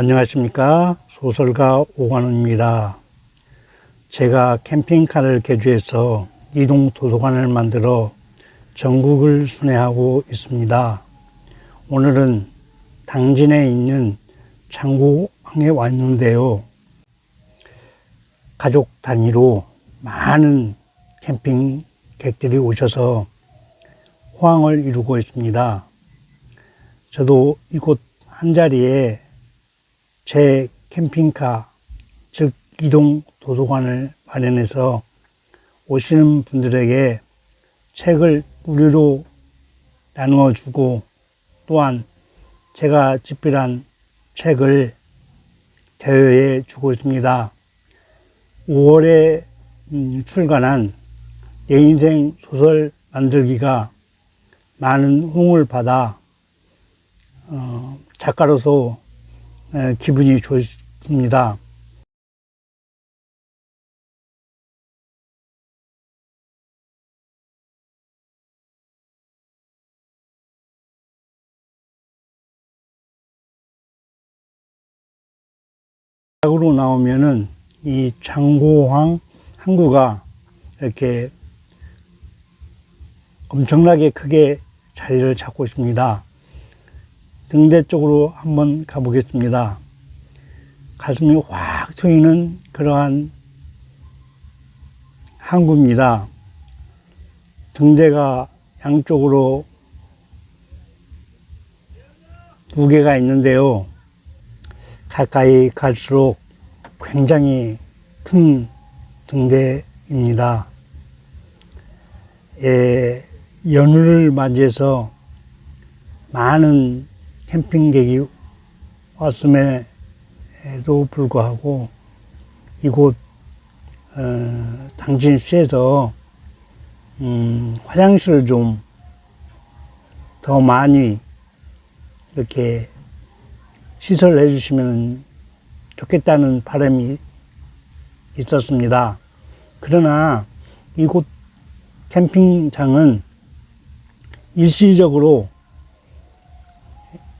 안녕하십니까. 소설가 오관우입니다. 제가 캠핑카를 개조해서 이동 도서관을 만들어 전국을 순회하고 있습니다. 오늘은 당진에 있는 창고항에 왔는데요. 가족 단위로 많은 캠핑객들이 오셔서 호황을 이루고 있습니다. 저도 이곳 한 자리에 제 캠핑카, 즉 이동 도서관을 마련해서 오시는 분들에게 책을 무료로 나누어 주고 또한 제가 집필한 책을 대여해 주고 있습니다. 5월에 음, 출간한 내 인생 소설 만들기가 많은 호응을 받아 어, 작가로서 에, 기분이 좋습니다. 으로 나오면은 이 장고황 항구가 이렇게 엄청나게 크게 자리를 잡고 있습니다. 등대 쪽으로 한번 가보겠습니다. 가슴이 확 트이는 그러한 항구입니다. 등대가 양쪽으로 두 개가 있는데요. 가까이 갈수록 굉장히 큰 등대입니다. 예, 연휴를 맞이해서 많은 캠핑객이 왔음에도 불구하고 이곳 어, 당진시에서 음, 화장실을 좀 더 많이 이렇게 시설을 해주시면 좋겠다는 바람이 있었습니다. 그러나 이곳 캠핑장은 일시적으로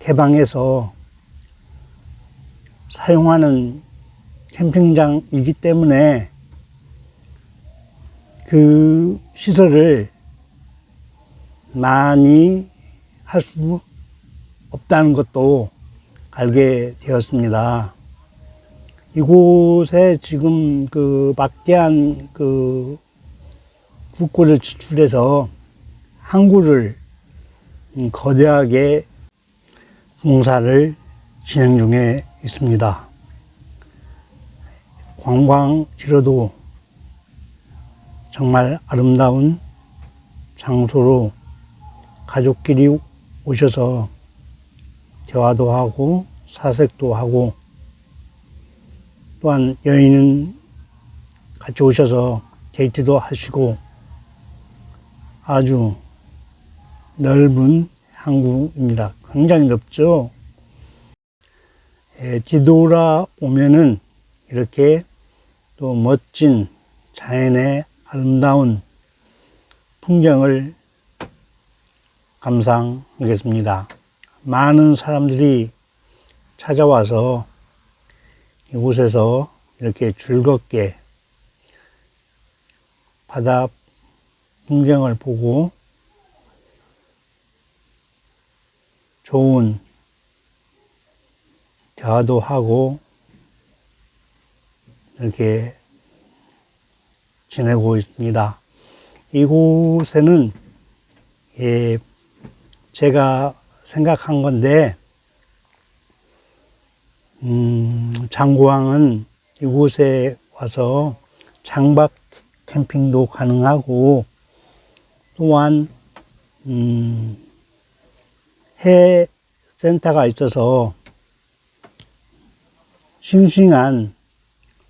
개방해서 사용하는 캠핑장이기 때문에 그 시설을 많이 할 수 없다는 것도 알게 되었습니다. 이곳에 지금 그 막대한 그 국고를 지출해서 항구를 음, 거대하게 공사를 진행 중에 있습니다. 관광지로도 정말 아름다운 장소로 가족끼리 오셔서 대화도 하고 사색도 하고 또한 여인은 같이 오셔서 데이트도 하시고 아주 넓은 항구입니다. 굉장히 넓죠. 예, 뒤돌아 오면은 이렇게 또 멋진 자연의 아름다운 풍경을 감상하겠습니다. 많은 사람들이 찾아와서 이곳에서 이렇게 즐겁게 바다 풍경을 보고 좋은 대화도 하고 이렇게 지내고 있습니다. 이곳에는 예, 제가 생각한 건데 음, 장고항은 이곳에 와서 장박 캠핑도 가능하고 또한 음, 해 센터가 있어서 싱싱한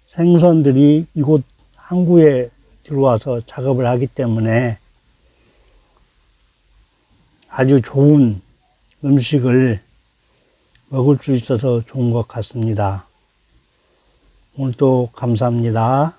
생선들이 이곳 항구에 들어와서 작업을 하기 때문에 아주 좋은 음식을 먹을 수 있어서 좋은 것 같습니다. 오늘도 감사합니다.